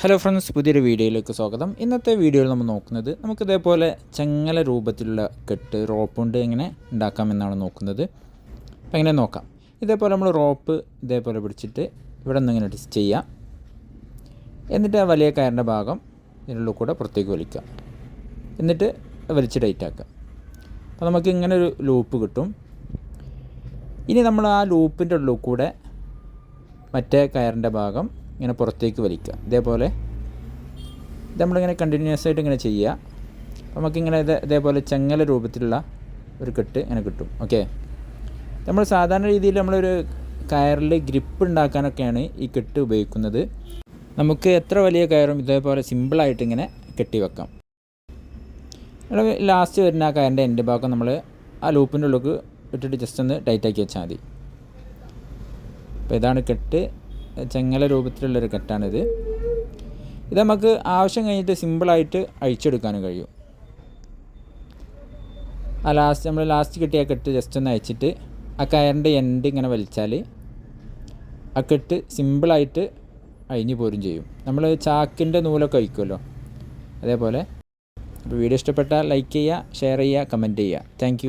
Hello friends പുതിയൊരു വീഡിയോയിലേക്ക് സ്വാഗതം. ഇന്നത്തെ വീഡിയോയിൽ നമ്മൾ നോക്കുന്നത് നമുക്ക് ഇതേപോലെ ചെങ്ങല രൂപത്തിലുള്ള കെട്ട് റോപ്പ് കൊണ്ട് എങ്ങനെ ഉണ്ടാക്കാമെന്നാണ് നോക്കുന്നത്. അപ്പം എങ്ങനെ നോക്കാം. ഇതേപോലെ നമ്മൾ റോപ്പ് ഇതേപോലെ പിടിച്ചിട്ട് ഇവിടെ നിന്ന് ഇങ്ങനെ ടിസ്റ്റ് ചെയ്യാം. എന്നിട്ട് ആ വലിയ കയറിന്റെ ഭാഗം ഇതിനുള്ളിൽ കൂടെ പുറത്തേക്ക് വലിക്കുക. എന്നിട്ട് വലിച്ച് ടൈറ്റ് ആക്കുക. അപ്പോൾ നമുക്ക് ഇങ്ങനെ ഒരു ലൂപ്പ് കിട്ടും. ഇനി നമ്മൾ ആ ലൂപ്പിന്റെ ഉള്ളിൽ കൂടെ മറ്റേ കയറിന്റെ ഭാഗം ഇങ്ങനെ പുറത്തേക്ക് വലിക്കുക. ഇതേപോലെ ഇത് നമ്മളിങ്ങനെ കണ്ടിന്യൂസ് ആയിട്ട് ഇങ്ങനെ ചെയ്യുക. അപ്പോൾ നമുക്കിങ്ങനെ ഇത് ഇതേപോലെ ചെങ്ങല രൂപത്തിലുള്ള ഒരു കെട്ട് ഇങ്ങനെ കിട്ടും. ഓക്കെ നമ്മൾ സാധാരണ രീതിയിൽ നമ്മളൊരു കയറിൽ ഗ്രിപ്പ് ഉണ്ടാക്കാനൊക്കെയാണ് ഈ കെട്ട് ഉപയോഗിക്കുന്നത്. നമുക്ക് എത്ര വലിയ കയറും ഇതേപോലെ സിമ്പിളായിട്ട് ഇങ്ങനെ കെട്ടി വെക്കാം. ലാസ്റ്റ് വരുന്ന ആ കയറിന്റെ എന്റെ ഭാഗം നമ്മൾ ആ ലൂപ്പിന്റെ ഉള്ളിലേക്ക് ഇട്ടിട്ട് ജസ്റ്റ് ഒന്ന് ടൈറ്റാക്കി വെച്ചാൽ മതി. അപ്പോൾ ഇതാണ് കെട്ട്. ചെങ്ങല രൂപത്തിലുള്ളൊരു കെട്ടാണിത്. ഇത് നമുക്ക് ആവശ്യം കഴിഞ്ഞിട്ട് സിമ്പിളായിട്ട് അഴിച്ചെടുക്കാനും കഴിയും. ആ ലാസ്റ്റ് നമ്മൾ ലാസ്റ്റ് കിട്ടിയ കെട്ട് ജസ്റ്റ് ഒന്ന് അയച്ചിട്ട് ആ കയറിന്റെ എൻഡ് ഇങ്ങനെ വലിച്ചാൽ ആ കെട്ട് സിമ്പിളായിട്ട് അഴിഞ്ഞു പോരും ചെയ്യും. നമ്മൾ ചാക്കിന്റെ നൂലൊക്കെ അഴിക്കുമല്ലോ അതേപോലെ. അപ്പോൾ വീഡിയോ ഇഷ്ടപ്പെട്ടാൽ ലൈക്ക് ചെയ്യുക ഷെയർ ചെയ്യുക കമന്റ് ചെയ്യുക. താങ്ക്